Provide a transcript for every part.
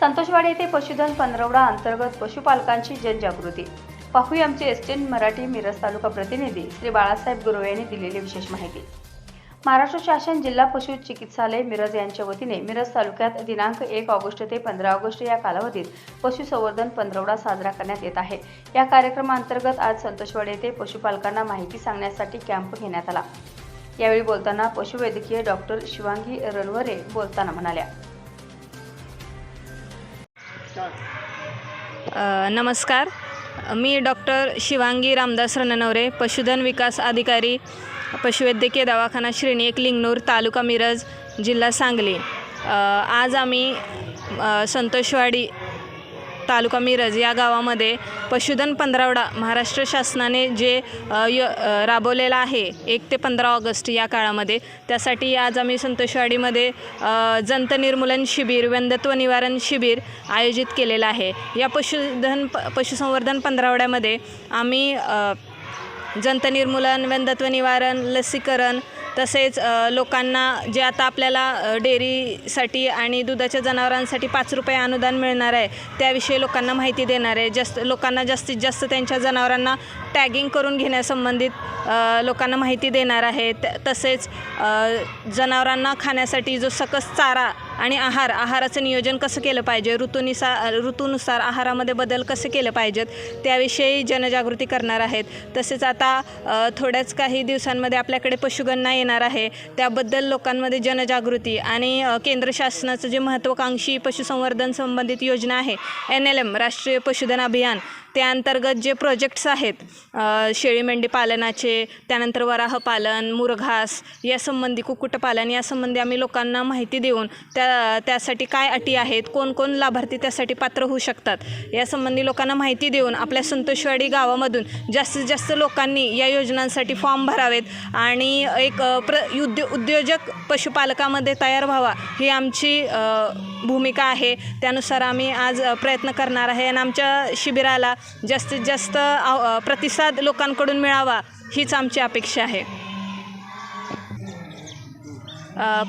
संतोषवाडी येथे पशुधन पंधरवडा अंतर्गत पशुपालकांची जनजागृती. पाहूया आमचे एसटीएन मराठी मिरज तालुका प्रतिनिधी श्री बाळासाहेब गुरवे यांनी दिलेली विशेष माहिती. महाराष्ट्र शासन जिल्हा पशु चिकित्सालय मिरज यांच्या वतीने मिरज तालुक्यात दिनांक एक ऑगस्ट ते पंधरा ऑगस्ट या कालावधीत पशुसंवर्धन पंधरवडा साजरा करण्यात येत आहे. या कार्यक्रमाअंतर्गत आज संतोषवाडी येथे पशुपालकांना माहिती सांगण्यासाठी कॅम्प घेण्यात आला. यावेळी बोलताना पशुवैद्यकीय डॉक्टर शिवांगी रणवरे बोलताना म्हणाल्या. नमस्कार. मी डॉक्टर शिवांगी रामदास रणनवरे पशुधन विकास अधिकारी पशुवैद्यकीय दवाखाना श्रेणी एक लिंगनूर तालुका मिरज जिल्हा सांगली. आज आम्ही संतोषवाडी तालुका मिरज या गावामध्ये पशुधन पंधरावडा महाराष्ट्र शासनाने जे य राबवलेला आहे एक ते पंधरा ऑगस्ट या काळामध्ये त्यासाठी आज आम्ही संतोषवाडीमध्ये जंत निर्मूलन शिबिर व्यंदत्व निवारण शिबिर आयोजित केलेलं आहे. या पशुधन प पशुसंवर्धन पंधरावड्यामध्ये आम्ही जंत निर्मूलन व्यंदत्व निवारण लसीकरण तसेच लोकांना जे आता आपल्याला डेअरीसाठी आणि दुधाच्या जनावरांसाठी पाच रुपये अनुदान मिळणार आहे त्याविषयी लोकांना माहिती देणार आहे. जास्त लोकांना जास्तीत जास्त त्यांच्या जनावरांना टॅगिंग करून घेण्यासंबंधित लोकांना माहिती देणार आहे. त- तसेच जनावरांना खाण्यासाठी जो सकस चारा आणि आहार आहाराचं नियोजन कसं केलं पाहिजे? ऋतूनुसार ऋतूनुसार आहारामध्ये बदल कसे केले पाहिजेत? त्याविषयी जनजागृती करणार आहेत. तसेच आता थोड्याच काही दिवसांमध्ये आपल्याकडे पशुगणना येणार आहे. त्याबद्दल लोकांमध्ये जनजागृती आणि केंद्र शासनाचं जे महत्त्वाकांक्षी पशुसंवर्धन संबंधित योजना आहे एन एल एम राष्ट्रीय पशुधन अभियान त्या अंतर्गत जे प्रोजेक्ट्स आहेत शेळी मेंढी पालनाचे त्यानंतर वराह पालन मुरघास यासंबंधी कुक्कुटपालन यासंबंधी आम्ही लोकांना माहिती देऊन त्या त्या त्यासाठी काय अटी आहेत कोण कोण लाभार्थी त्यासाठी पात्र होऊ शकतात यासंबंधी लोकांना माहिती देऊन आपल्या संतोषवाडी गावामधून जास्तीत जास्त लोकांनी या योजनांसाठी फॉर्म भरावेत आणि एक प्र उद्यो उद्योजक पशुपालकामध्ये तयार व्हावा ही आमची भूमिका आहे. त्यानुसार आम्ही आज प्रयत्न करणार आहे आणि आमच्या शिबिराला जास्तीत जास्त प्रतिसाद लोकांकडून मिळावा हीच आमची अपेक्षा आहे.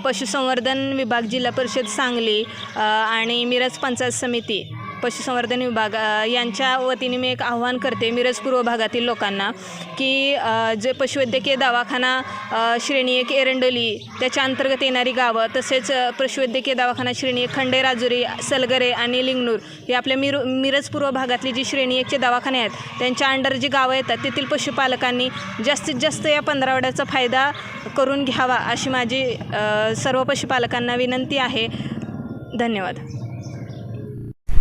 पशुसंवर्धन विभाग जिल्हा परिषद सांगली आणि मिरज पंचायत समिती. पशुसंवर्धन विभाग यांच्या वतीने मी एक आव्हान करते मिरज पूर्व भागातील लोकांना की जे पशुवैद्यकीय दवाखाना श्रेणी एक एरंडोली त्याच्या अंतर्गत येणारी गावं तसेच पशुवैद्यकीय दवाखाना श्रेणी एक खंडे राजुरी सलगरे आणि लिंगनूर हे आपल्या मिर मिरज पूर्व भागातली जी श्रेणी एकचे दवाखाने आहेत त्यांच्या अंडर जी गावं येतात तेथील पशुपालकांनी जास्तीत जास्त या पंधरावड्याचा फायदा करून घ्यावा अशी माझी सर्व पशुपालकांना विनंती आहे. धन्यवाद.